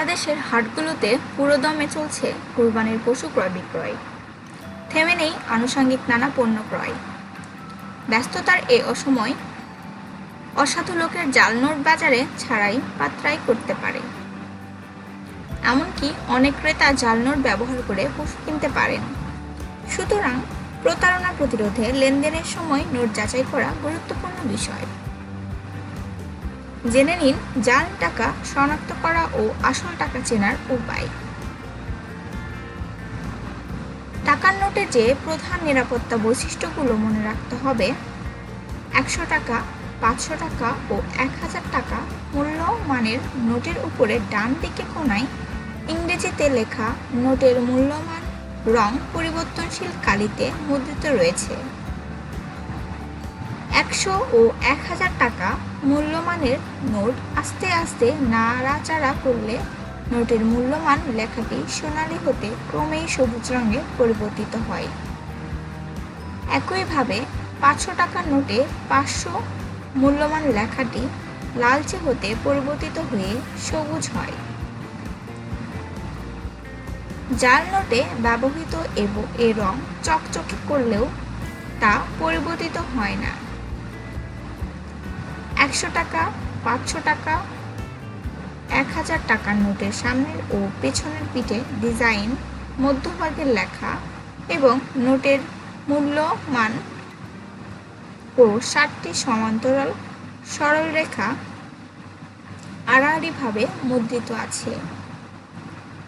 সারা দেশের হাটগুলোতে পুরোদমে চলছে কুরবানির পশু ক্রয় বিক্রয়। থেমে নেই আনুষঙ্গিক নানা পণ্য ক্রয়। ব্যস্ততার এ অসময় অসাধু লোকের জাল নোট বাজারে ছাড়াই পাত্রাই করতে পারে। এমনকি অনেক ক্রেতা জাল নোট ব্যবহার করে পশু কিনতে পারেন। সুতরাং প্রতারণা প্রতিরোধে লেনদেনের সময় নোট যাচাই করা গুরুত্বপূর্ণ বিষয়। জেনে নিন জাল টাকা শনাক্ত করা ও আসল টাকা চেনার উপায়। টাকার নোটে যে প্রধান নিরাপত্তা বৈশিষ্ট্যগুলো মনে রাখতে হবে, একশো টাকা, পাঁচশো টাকা ও এক হাজার টাকা মূল্য মানের নোটের উপরে ডান দিকে কোনায় ইংরেজিতে লেখা নোটের মূল্যমান রং পরিবর্তনশীল কালিতে মুদ্রিত রয়েছে। একশো ও এক হাজার টাকা মূল্যমানের নোট আস্তে আস্তে নাড়াচাড়া করলে নোটের মূল্যমান লেখাটি সোনালি হতে ক্রমেই সবুজ রঙে পরিবর্তিত হয়। একইভাবে পাঁচশো টাকার নোটে পাঁচশো মূল্যমান লেখাটি লালচে হতে পরিবর্তিত হয়ে সবুজ হয়। জাল নোটে ব্যবহৃত এবং, এ রং চকচকে করলেও তা পরিবর্তিত হয় না। একশো টাকা, পাঁচশো টাকা, এক হাজার টাকার নোটের সামনের ও পেছনের পিঠে ডিজাইন, মধ্যভাগের লেখা এবং নোটের মূল্যমান ও ষাটটি সমান্তরাল সরল রেখা আড়াআড়িভাবে মুদ্রিত আছে।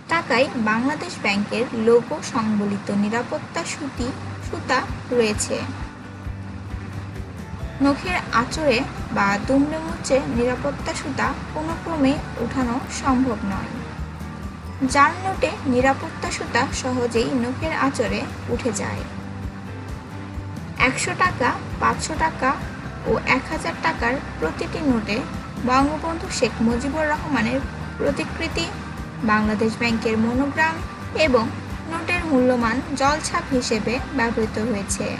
টাকায় বাংলাদেশ ব্যাংকের লোগো সংবলিত নিরাপত্তা সুতি, সুতা রয়েছে। নখের আঁচড়ে বা দুমড়ে মুচড়ে নিরাপত্তা সুতা কোনো ক্রমে উঠানো সম্ভব নয়। জাল নোটে নিরাপত্তা সুতা সহজেই নখের আঁচড়ে উঠে যায়। একশো টাকা, পাঁচশো টাকা ও এক হাজার টাকার প্রতিটি নোটে বঙ্গবন্ধু শেখ মুজিবুর রহমানের প্রতিকৃতি, বাংলাদেশ ব্যাংকের মনোগ্রাম এবং নোটের মূল্যমান জলছাপ হিসেবে ব্যবহৃত হয়েছে।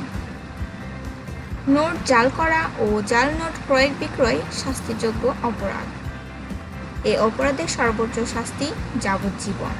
নোট জাল করা ও জাল নোট ক্রয় বিক্রয় শাস্তিযোগ্য অপরাধ। এ অপরাধের সর্বোচ্চ শাস্তি যাবজ্জীবন।